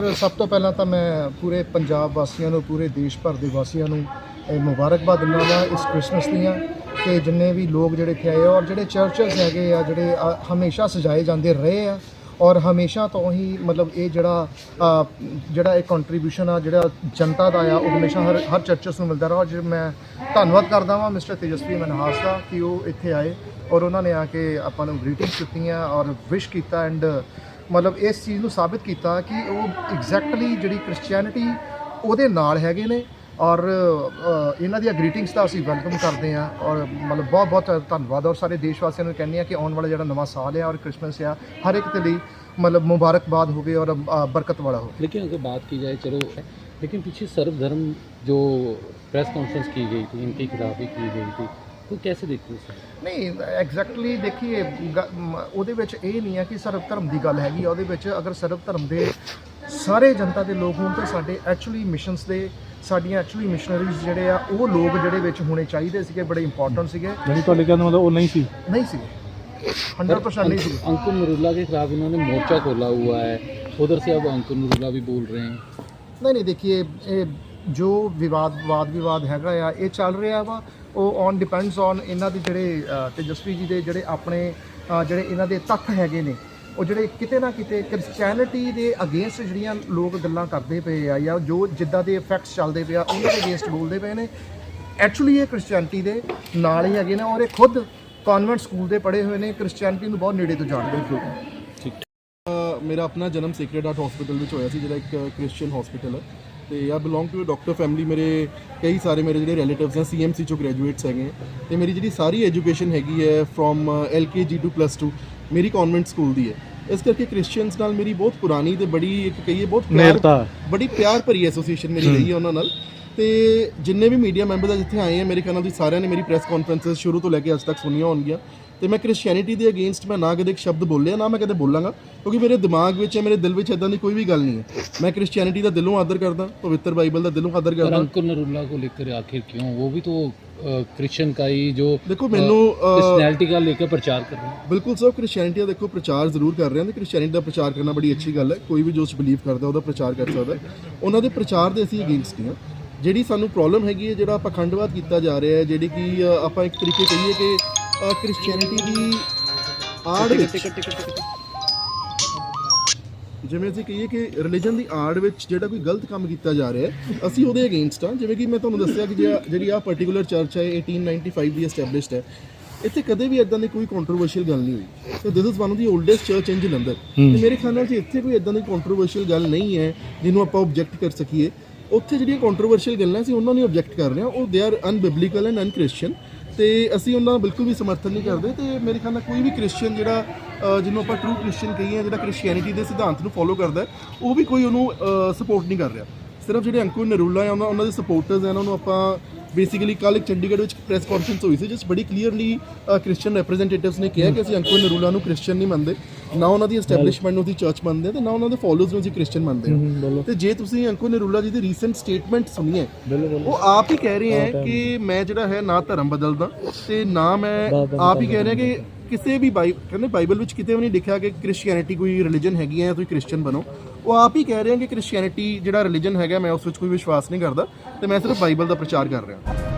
ਸਭ ਤੋਂ ਪਹਿਲਾਂ ਤਾਂ ਮੈਂ ਪੂਰੇ ਪੰਜਾਬ ਵਾਸੀਆਂ ਨੂੰ, ਪੂਰੇ ਦੇਸ਼ ਭਰ ਦੇ ਵਾਸੀਆਂ ਨੂੰ ਇਹ ਮੁਬਾਰਕਬਾਦ ਦਿੰਦਾ ਹਾਂ ਇਸ ਕ੍ਰਿਸਮਸ ਦੀਆਂ ਕਿ ਜਿੰਨੇ ਵੀ ਲੋਕ ਜਿਹੜੇ ਇੱਥੇ ਆਏ ਆ ਔਰ ਜਿਹੜੇ ਚਰਚਸ ਹੈਗੇ ਆ, ਜਿਹੜੇ ਹਮੇਸ਼ਾ ਸਜਾਏ ਜਾਂਦੇ ਰਹੇ ਆ ਔਰ ਹਮੇਸ਼ਾ ਤੋਂ ਹੀ ਮਤਲਬ ਇਹ ਜਿਹੜਾ ਜਿਹੜਾ ਇਹ ਕੰਟਰੀਬਿਊਸ਼ਨ ਆ, ਜਿਹੜਾ ਜਨਤਾ ਦਾ ਆ, ਉਹ ਹਮੇਸ਼ਾ ਹਰ ਹਰ ਚਰਚਸ ਨੂੰ ਮਿਲਦਾ ਰਹਾ। ਔਰ ਮੈਂ ਧੰਨਵਾਦ ਕਰਦਾ ਹਾਂ ਮਿਸਟਰ ਤੇਜਸਵੀ ਮਨਹਾਸ ਦਾ ਕਿ ਉਹ ਇੱਥੇ ਆਏ ਔਰ ਉਹਨਾਂ ਨੇ ਆ ਕੇ ਆਪਾਂ ਨੂੰ ਗ੍ਰੀਟਿੰਗਸ ਦਿੱਤੀਆਂ ਔਰ ਵਿਸ਼ ਕੀਤਾ ਐਂਡ ਮਤਲਬ ਇਸ ਚੀਜ਼ ਨੂੰ ਸਾਬਿਤ ਕੀਤਾ ਕਿ ਉਹ ਐਗਜ਼ੈਕਟਲੀ ਜਿਹੜੀ ਕ੍ਰਿਸਚੀਅਨਿਟੀ ਉਹਦੇ ਨਾਲ ਹੈਗੇ ਨੇ ਔਰ ਅ, ਇਹਨਾਂ ਦੀਆਂ ਗ੍ਰੀਟਿੰਗਸ ਦਾ ਅਸੀਂ ਵੈਲਕਮ ਕਰਦੇ ਹਾਂ ਔਰ ਮਤਲਬ ਬਹੁਤ ਬਹੁਤ ਧੰਨਵਾਦ ਔਰ ਸਾਰੇ ਦੇਸ਼ ਵਾਸੀਆਂ ਨੂੰ ਕਹਿੰਦੇ ਆ ਕਿ ਆਉਣ ਵਾਲਾ ਜਿਹੜਾ ਨਵਾਂ ਸਾਲ ਹੈ ਔਰ ਕ੍ਰਿਸਮਸ ਆ ਹਰ ਇੱਕ ਦੇ ਲਈ ਮਤਲਬ ਮੁਬਾਰਕਬਾਦ ਹੋਵੇ ਔਰ ਅ, ਬਰਕਤ ਵਾਲਾ ਹੋਵੇ लेकिन अगर बात की जाए चलो लेकिन पीछे सर्वधर्म जो प्रेस कॉन्फ्रेंस की गई थी इनके खिलाफ ही की गई थी तो कैसे देखते हो सर ਨਹੀਂ ਐਗਜ਼ੈਕਟਲੀ ਦੇਖੀਏ ਗ- ਮ- ਉਹਦੇ ਵਿੱਚ ਇਹ ਨਹੀਂ ਹੈ ਕਿ ਸਰਬ ਧਰਮ ਦੀ ਗੱਲ ਹੈਗੀ ਆ ਉਹਦੇ ਵਿੱਚ ਅਗਰ ਸਰਬ ਧਰਮ ਦੇ ਸਾਰੇ ਜਨਤਾ ਦੇ ਲੋਕ ਹੋਣ ਤਾਂ ਸਾਡੇ ਐਕਚੁਅਲੀ ਮਿਸ਼ਨਸ ਦੇ ਸਾਡੀਆਂ ਐਕਚੁਅਲੀ ਮਿਸ਼ਨਰੀਜ਼ ਜਿਹੜੇ ਆ ਉਹ ਲੋਕ ਜਿਹੜੇ ਵਿੱਚ ਹੋਣੇ ਚਾਹੀਦੇ ਸੀਗੇ ਬੜੇ ਇੰਪੋਰਟੈਂਟ ਸੀਗੇ ਜਿਹੜੀ ਤੁਹਾਡੇ ਕਹਿੰਦਾ ਮਤਲਬ ਉਹ ਨਹੀਂ ਸੀ ਨਹੀਂ ਸੀਗੇ 100% ਨਹੀਂ ਸੀਗੇ अंकुर नरूला के खिलाफ इन्होंने मोर्चा खोला हुआ है उधर से अब अंकुर नरूला भी बोल रहे हैं ਨਹੀਂ ਨਹੀਂ ਦੇਖੀਏ ਇਹ ਜੋ ਵਿਵਾਦ ਵਾਦ ਵਿਵਾਦ ਹੈਗਾ ਆ ਇਹ ਚੱਲ ਰਿਹਾ ਵਾ ਉਹ ਔਨ ਡਿਪੈਂਡਸ ਔਨ ਇਹਨਾਂ ਦੇ ਜਿਹੜੇ ਤੇਜਸਵੀ ਜੀ ਦੇ ਜਿਹੜੇ ਆਪਣੇ ਜਿਹੜੇ ਇਹਨਾਂ ਦੇ ਤੱਥ ਹੈਗੇ ਨੇ। ਉਹ ਜਿਹੜੇ ਕਿਤੇ ਨਾ ਕਿਤੇ ਕ੍ਰਿਸਚੀਅਨਿਟੀ ਦੇ ਅਗੇਂਸਟ ਜਿਹੜੀਆਂ ਲੋਕ ਗੱਲਾਂ ਕਰਦੇ ਪਏ ਆ ਜਾਂ ਜੋ ਜਿੱਦਾਂ ਦੇ ਇਫੈਕਟਸ ਚੱਲਦੇ ਪਏ ਆ, ਉਹਨਾਂ ਦੇ ਅਗੇਂਸਟ ਬੋਲਦੇ ਪਏ ਨੇ। ਐਕਚੁਅਲੀ ਇਹ ਕ੍ਰਿਸਚੀਅਨਿਟੀ ਦੇ ਨਾਲ ਹੀ ਹੈਗੇ ਨੇ ਔਰ ਇਹ ਖੁਦ ਕਨਵੈਂਟ ਸਕੂਲ ਦੇ ਪੜ੍ਹੇ ਹੋਏ ਨੇ। ਕ੍ਰਿਸਚੀਅਨਿਟੀ ਨੂੰ ਬਹੁਤ ਨੇੜੇ ਤੋਂ ਜਾਣਦੇ ਨੇ ਠੀਕ। ਮੇਰਾ ਆਪਣਾ ਜਨਮ ਸੇਕਰਡ ਹਾਰਟ ਹਸਪੀਟਲ ਵਿੱਚ ਹੋਇਆ ਸੀ, ਜਿਹੜਾ ਇੱਕ ਕ੍ਰਿਸਚੀਅਨ ਹਸਪੀਟਲ ਹੈ। ਤੇ ਆ ਬਿਲੋਂਗ ਟੂ ਡਾਕਟਰ ਫੈਮਿਲੀ ਮੇਰੇ ਕਈ ਸਾਰੇ ਮੇਰੇ ਜਿਹੜੇ ਰਿਲੇਟਿਵਸ ਹੈ ਸੀਐਮਸੀ ਚੋਂ ਗ੍ਰੈਜੂਏਟਸ ਹੈਗੇ ਹੈ। ਤੇ ਮੇਰੀ ਜਿਹੜੀ ਸਾਰੀ ਐਜੂਕੇਸ਼ਨ ਹੈਗੀ ਹੈ ਫਰੋਮ ਐਲਕੇਜੀ ਟੂ ਪਲੱਸ 2 ਮੇਰੀ ਕਨਵੈਂਟ ਸਕੂਲ ਦੀ ਹੈ। ਇਸ ਕਰਕੇ ਕ੍ਰਿਸਚੀਅਨਸ ਨਾਲ ਮੇਰੀ ਬਹੁਤ ਪੁਰਾਣੀ ਤੇ ਬੜੀ ਇੱਕ ਕਹੀਏ ਬਹੁਤ ਪਿਆਰ ਬੜੀ ਪਿਆਰ ਭਰੀ ਐਸੋਸੀਏਸ਼ਨ ਮੇਰੀ ਰਹੀ ਹੈ ਉਹਨਾਂ ਨਾਲ। ਤੇ ਜਿੰਨੇ ਵੀ ਮੀਡੀਆ ਮੈਂਬਰਸ ਜਿੱਥੇ ਆਏ ਆ ਮੇਰੇ ਖਿਆਲ ਸਾਰਿਆਂ ਨੇ ਮੇਰੀ ਪ੍ਰੈਸ ਕਾਨਫਰੰਸਸ ਸ਼ੁਰੂ ਤੋਂ ਲੈ ਕੇ ਅੱਜ ਤੱਕ ਸੁਣੀਆਂ ਹੋਣਗੀਆਂ। ਤੇ ਮੈਂ ਕ੍ਰਿਸਚੀਅਨਿਟੀ ਦੇ ਅਗੇਂਸਟ ਮੈਂ ਨਾ ਕਦੇ ਇੱਕ ਸ਼ਬਦ ਬੋਲਿਆ ਨਾ ਮੈਂ ਕਦੇ ਬੋਲਾਂਗਾ ਕਿਉਂਕਿ ਮੇਰੇ ਦਿਮਾਗ ਵਿੱਚ ਹੈ ਮੇਰੇ ਦਿਲ ਵਿੱਚ ਇਦਾਂ ਦੀ ਕੋਈ ਵੀ ਗੱਲ ਨਹੀਂ ਹੈ। ਮੈਂ ਕ੍ਰਿਸਚੀਅਨਿਟੀ ਦਾ ਦਿਲੋਂ ਆਦਰ ਕਰਦਾ ਪਵਿੱਤਰ ਬਾਈਬਲ ਦਾ ਦਿਲੋਂ ਆਦਰ ਕਰਦਾ। ਅੰਕੁਰ ਨਰੁੱਲਾ ਕੋ ਲੈ ਕੇ ਆਖਿਰ ਕਿਉਂ? ਉਹ ਵੀ ਤਾਂ ਕ੍ਰਿਸਚਨਕਾਈ ਜੋ ਦੇਖੋ ਮੈਨੂੰ ਪਰਸਨੈਲਿਟੀ ਦਾ ਲੈ ਕੇ ਪ੍ਰਚਾਰ ਕਰ ਰਹੇ ਬਿਲਕੁਲ ਸਰ ਕ੍ਰਿਸਚੀਅਨਿਟੀ ਦਾ ਦੇਖੋ ਪ੍ਰਚਾਰ ਜ਼ਰੂਰ ਕਰ ਰਹੇ ਹਾਂ ਤੇ ਕ੍ਰਿਸਚੀਅਨਿਟੀ ਦਾ ਪ੍ਰਚਾਰ ਕਰਨਾ ਬੜੀ ਅੱਛੀ ਗੱਲ ਹੈ। ਕੋਈ ਵੀ ਜੋ ਉਸ ਬਲੀਵ ਕਰਦਾ ਉਹਦਾ ਪ੍ਰਚਾਰ ਕਰ ਸਕਦਾ ਉਹਨਾਂ ਦੇ ਪ੍ਰਚਾਰ ਦੇ ਅਸੀਂ ਅਗੇਂਸਟ ਹਾਂ ਜਿਹੜੀ ਸਾਨੂੰ ਪ੍ਰੋਬਲਮ ਹੈਗੀ ਹੈ ਜਿਹੜਾ ਪਖੰਡਵਾਦ ਕੀਤਾ ਜਾ ਰਿਹਾ ਹੈ ਜਿਹੜੀ ਕਿ ਆਪਾਂ ਇੱਕ ਤਰੀਕੇ ਕਹੀਏ ਕਿ ਕ੍ਰਿਸਚੈਨਿਟੀ ਦੀ ਆੜ ਵਿੱਚ ਜਿਵੇਂ ਅਸੀਂ ਕਹੀਏ ਕਿ ਰਿਲੀਜਨ ਦੀ ਆੜ ਵਿੱਚ ਜਿਹੜਾ ਕੋਈ ਗਲਤ ਕੰਮ ਕੀਤਾ ਜਾ ਰਿਹਾ ਹੈ ਅਸੀਂ ਉਹਦੇ ਅਗੇਂਸਟ ਹਾਂ। ਜਿਵੇਂ ਕਿ ਮੈਂ ਤੁਹਾਨੂੰ ਦੱਸਿਆ ਕਿ ਜਿਹੜਾ- ਜਿਹੜੀ ਆ ਪਾਰਟਿਕੂਲਰ ਚਰਚ ਹੈ 1895 ਦੀ ਐਸਟੈਬਲਿਸ਼ਡ ਹੈ। ਇੱਥੇ ਕਦੇ ਵੀ ਇਦਾਂ ਦੀ ਕੋਈ ਕੰਟਰੋਵਰਸ਼ੀਅਲ ਗੱਲ ਨਹੀਂ ਹੋਈ। ਤੇ this is one of the oldest church in Jalandhar ਤੇ ਮੇਰੇ ਖਿਆਲ ਨਾਲ ਜੇ ਇੱਥੇ ਕੋਈ ਇਦਾਂ ਦੀ ਕੰਟਰੋਵਰਸ਼ੀਅਲ ਗੱਲ ਨਹੀਂ ਹੈ ਜਿਹਨੂੰ ਆਪਾਂ ਆਬਜੈਕਟ ਕਰ ਸਕੀਏ ਉੱਥੇ ਜਿਹੜੀਆਂ ਕੰਟਰੋਵਰਸ਼ੀਅਲ ਗੱਲਾਂ ਸੀ ਉਹਨਾਂ ਨੂੰ ਆਬਜੈਕਟ ਕਰ ਰਹੇ ਹਾਂ। ਉਹ ਦੇ ਆਰ ਅਨਬਿਬਲੀਕਲ ਐਂਡ ਅਨਕ੍ਰਿਸਚੀਅਨ ਤੇ ਅਸੀਂ ਉਹਨਾਂ ਦਾ ਬਿਲਕੁਲ ਵੀ ਸਮਰਥਨ ਨਹੀਂ ਕਰਦੇ ਤੇ ਮੇਰੇ ਖਿਆਲ ਨਾਲ ਕੋਈ ਵੀ ਕ੍ਰਿਸਚੀਅਨ ਜਿਹੜਾ ਅ, ਜਿਹਨੂੰ ਆਪਾਂ ਟਰੂ ਕ੍ਰਿਸਚੀਅਨ ਕਹੀਏ ਜਿਹੜਾ ਕ੍ਰਿਸਚੀਅਨਿਟੀ ਦੇ ਸਿਧਾਂਤ ਨੂੰ ਫੋਲੋ ਕਰਦਾ ਹੈ, ਉਹ ਵੀ ਕੋਈ ਉਹਨੂੰ ਸਪੋਰਟ ਨਹੀਂ ਕਰ ਰਿਹਾ। ਸਿਰਫ ਜਿਹੜੇ ਅੰਕੁਰ ਨਰੂਲਾ ਆ ਉਹਨਾਂ ਉਹਨਾਂ ਦੇ ਸਪੋਰਟਰਸ ਹੈ ਉਹਨਾਂ ਨੂੰ ਆਪਾਂ ਬੇਸਿਕਲੀ ਕੱਲ ਇੱਕ ਚੰਡੀਗੜ੍ਹ ਵਿੱਚ ਪ੍ਰੈਸ ਕਾਨਫਰੰਸ ਹੋਈ ਸੀ ਜਿਸ 'ਚ ਬੜੀ ਕਲੀਅਰਲੀ ਕ੍ਰਿਸਚੀਅਨ ਰਿਪਰੈਜ਼ੈਂਟੇਟਿਵਸ ਨੇ ਕਿਹਾ ਕਿ ਅਸੀਂ ਅੰਕੁਰ ਨਰੂਲਾ ਨੂੰ ਕ੍ਰਿਸਚੀਅਨ ਨਹੀਂ ਮੰਨਦੇ। ਨਾ ਉਹਨਾਂ ਦੀ ਐਸਟੈਬਲਿਸ਼ਮੈਂਟ ਨੂੰ ਅਸੀਂ ਚਰਚ ਮੰਨਦੇ ਹਾਂ ਤੇ ਨਾ ਉਹਨਾਂ ਦੇ ਫਾਲੋਅਰਸ ਨੂੰ ਅਸੀਂ ਕ੍ਰਿਸਚੀਅਨ ਮੰਨਦੇ ਹਾਂ। ਤੇ ਜੇ ਤੁਸੀਂ ਅੰਕੁਰ ਨਰੂਲਾ ਜੀ ਦੀ ਰੀਸੈਂਟ ਸਟੇਟਮੈਂਟ ਸੁਣੀਏ ਉਹ ਆਪ ਹੀ ਕਹਿ ਰਹੇ ਹੈ ਕਿ ਮੈਂ ਜਿਹੜਾ ਹੈ ਨਾ ਧਰਮ ਬਦਲਦਾ ਤੇ ਨਾ ਮੈਂ ਆਪ ਹੀ ਕਹਿ ਰਿਹਾ ਕਿ ਕਿਸੇ ਵੀ ਬਾਈ ਕਹਿੰਦੇ ਬਾਈਬਲ ਵਿੱਚ ਕਿਤੇ ਵੀ ਨਹੀਂ ਲਿਖਿਆ ਕਿ ਕ੍ਰਿਸਚੀਅਨਿਟੀ ਕੋਈ ਰਿਲੀਜਨ ਹੈਗੀ ਹੈ ਜਾਂ ਤੁਸੀਂ ਕ੍ਰਿਸਚੀਅਨ ਬਣੋ। ਉਹ ਆਪ ਹੀ ਕਹਿ ਰਹੇ ਹੈ ਕਿ ਕ੍ਰਿਸਚੀਅਨਿਟੀ ਜਿਹੜਾ ਰਿਲੀਜਨ ਹੈਗਾ ਮੈਂ ਉਸ ਵਿੱਚ ਕੋਈ ਵਿਸ਼ਵਾਸ ਨਹੀਂ ਕਰਦਾ ਤੇ ਮੈਂ ਸਿਰਫ ਬਾਈਬਲ ਦਾ ਪ੍ਰਚਾਰ ਕਰ ਰਿਹਾ।